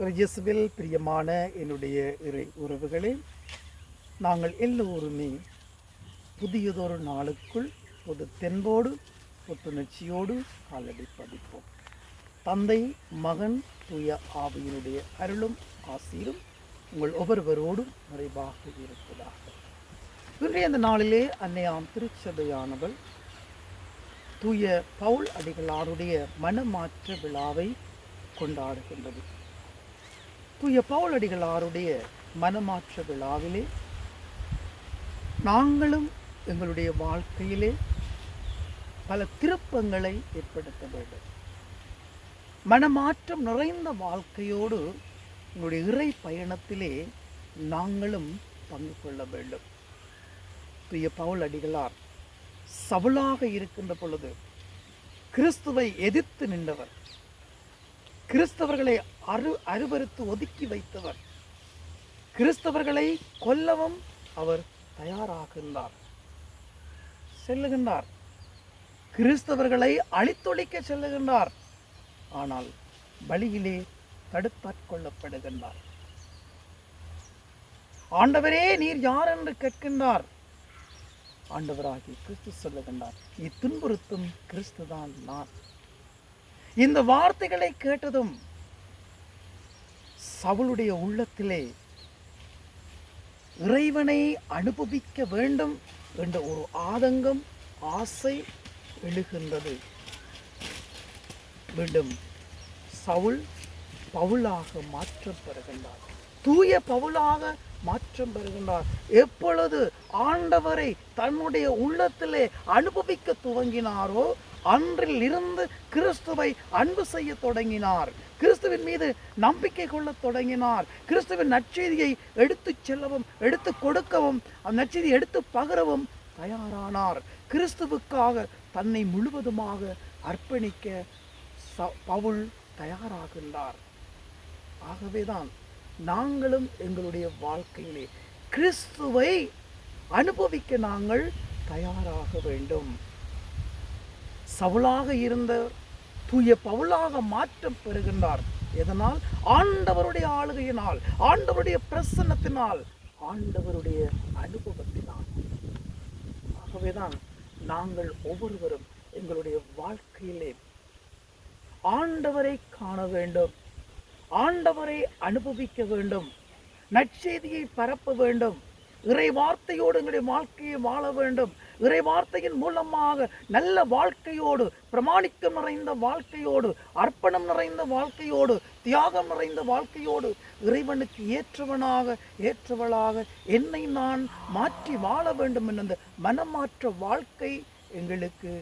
இயேசுவில் பிரியமான என்னுடைய இறை உறவுகளே நாங்கள் எல்லோருமே புதியதொரு நாளுக்குள் ஒரு தென்போடு புத்துணர்ச்சியோடு காலடி பதிப்போம். தந்தை மகன் தூய ஆவியினுடைய அருளும் ஆசீரும் உங்கள் ஒவ்வொருவரோடும் நிறைவாக இருப்பதாக. இன்றைய இந்த நாளிலே அன்னையாம் திருச்சபையானவள் தூய பவுல் அடிகளாருடைய மனமாற்ற விழாவை கொண்டாடுகின்றது. தூய பவுல் மனமாற்ற விழாவிலே நாங்களும் எங்களுடைய வாழ்க்கையிலே பல திருப்பங்களை ஏற்படுத்த வேண்டும். மனமாற்றம் நிறைந்த வாழ்க்கையோடு எங்களுடைய இறை பயணத்திலே நாங்களும் பங்கு கொள்ள வேண்டும். தூய பவுல் அடிகளார் சவுளாக இருக்கின்ற பொழுது கிறிஸ்துவை எதிர்த்து நின்றவர். கிறிஸ்தவர்களை அரு அருவறுத்து ஒதுக்கி வைத்தவர். கிறிஸ்தவர்களை கொல்லவும் அவர் தயாராகின்றார். செல்லுகின்றார். கிறிஸ்தவர்களை அழித்தொழிக்க செல்லுகின்றார். ஆனால் வழியிலே தடுத்தாட்கொள்ளப்படுகின்றார் ஆண்டவரே நீர் யார் என்று கேட்கின்றார்? ஆண்டவராகி கிறிஸ்து சொல்லுகின்றார் இத்துன்புறுத்தும் கிறிஸ்து கிறிஸ்துதான் நான். இந்த வார்த்தைகளை கேட்டதும் சவுளுடைய உள்ளத்திலே இறைவனை அனுபவிக்க வேண்டும் என்ற ஒரு ஆதங்கம் ஆசை எழுகின்றது. மீண்டும் சவுல் பவுலாக மாற்றம் பெறுகின்றார். தூய பவுலாக மாற்றம் பெறுகின்றார். எப்பொழுது ஆண்டவரை தன்னுடைய உள்ளத்திலே அனுபவிக்க துவங்கினாரோ அன்றில் இருந்து கிறிஸ்துவை அன்பு செய்ய தொடங்கினார். கிறிஸ்துவின் மீது நம்பிக்கை கொள்ளத் தொடங்கினார். கிறிஸ்துவின் நற்செய்தியை எடுத்துச் செல்லவும் எடுத்து கொடுக்கவும் அந்த நற்செய்தியை எடுத்து பகரவும் தயாரானார். கிறிஸ்துவுக்காக தன்னை முழுவதுமாக அர்ப்பணிக்க ச- பவுல் தயாராகின்றார். ஆகவேதான் நாங்களும் எங்களுடைய வாழ்க்கையிலே கிறிஸ்துவை அனுபவிக்க நாங்கள் தயாராக வேண்டும். சவுளாக இருந்த தூய பவுலாக மாற்றம் பெறுகின்றார். எதனால்? ஆண்டவருடைய ஆளுகையினால் ஆண்டவருடைய பிரசன்னத்தினால் ஆண்டவருடைய அனுபவத்தினால். ஆகவேதான் நாங்கள் ஒவ்வொருவரும் எங்களுடைய வாழ்க்கையிலே ஆண்டவரை காண வேண்டும் ஆண்டவரை அனுபவிக்க வேண்டும் நற்செய்தியை பரப்ப வேண்டும் இறை வார்த்தையோடு எங்களுடைய வாழ்க்கையை வாழ வேண்டும். இறை வார்த்தையின் மூலமாக நல்ல வாழ்க்கையோடு பிரமாணிக்கம் நிறைந்த வாழ்க்கையோடு அர்ப்பணம் நிறைந்த வாழ்க்கையோடு தியாகம் நிறைந்த வாழ்க்கையோடு இறைவனுக்கு ஏற்றவனாக ஏற்றவளாக என்னை நான் மாற்றி வாழ வேண்டும் என்ற அந்த மனமாற்ற வாழ்க்கை எங்களுக்கு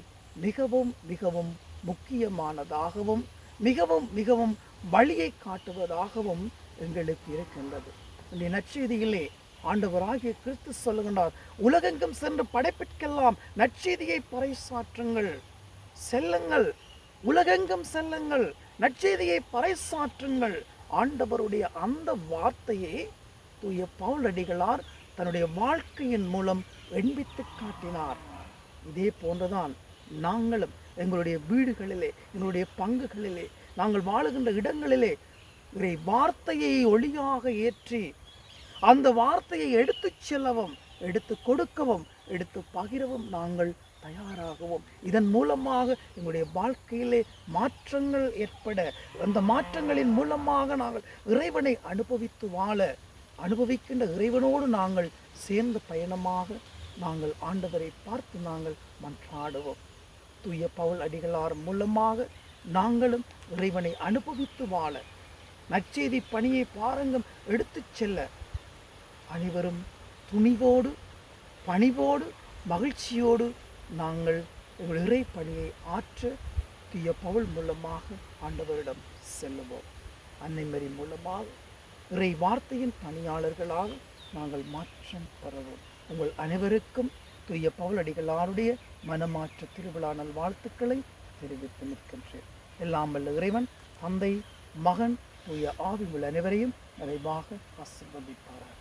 மிகவும் மிகவும் முக்கியமானதாகவும் மிகவும் மிகவும் வழியை காட்டுவதாகவும் எங்களுக்கு இருக்கின்றது. இந்த நற்செய்தியிலே ஆண்டவராகிய கிறிஸ்து சொல்லுகின்றார் உலகெங்கும் சென்று படைப்பிற்கெல்லாம் நற்செய்தியை பறைசாற்றுங்கள். செல்லுங்கள். உலகெங்கும் செல்லுங்கள். நற்செய்தியை பறைசாற்றுங்கள். ஆண்டவருடைய அந்த வார்த்தையை தூய பவுலடிகளார் தன்னுடைய வாழ்க்கையின் மூலம் எண்பித்து காட்டினார். இதே போன்றுதான் நாங்களும் எங்களுடைய வீடுகளிலே எங்களுடைய பங்குகளிலே நாங்கள் வாழுகின்ற இடங்களிலே இறை வார்த்தையை ஒளியாக ஏற்றி அந்த வார்த்தையை எடுத்து செல்லவும் எடுத்து கொடுக்கவும் எடுத்து பகிரவும் நாங்கள் தயாராகவும். இதன் மூலமாக எங்களுடைய வாழ்க்கையிலே மாற்றங்கள் ஏற்பட அந்த மாற்றங்களின் மூலமாக நாங்கள் இறைவனை அனுபவித்து வாழ அனுபவிக்கின்ற இறைவனோடு நாங்கள் சேர்ந்த பயணமாக நாங்கள் ஆண்டவரை பார்த்து நாங்கள் மன்றாடுவோம். தூய பவுல் அடிகளார் மூலமாக நாங்களும் இறைவனை அனுபவித்து வாழ நற்செய்தி பணியை பாரங்கம் எடுத்துச் செல்ல அனைவரும் துணிவோடு பணிவோடு மகிழ்ச்சியோடு நாங்கள் எங்கள் இறை பணியை ஆற்ற தூய பவுல் மூலமாக ஆண்டவரிடம் செல்லுவோம். அன்னைமரி மூலமாக இறை வார்த்தையின் பணியாளர்களாக நாங்கள் மாற்றம் பெறுவோம். உங்கள் அனைவருக்கும் தூய பவுலடிகளாருடைய மனமாற்ற திருவிழா நல் வாழ்த்துக்களை தெரிவித்து நிற்கின்றேன். எல்லாம் வல்ல இறைவன் தந்தை மகன் தூய ஆவி உள்ள அனைவரையும் நிறைவாக ஆசிர்வதிப்பார்கள்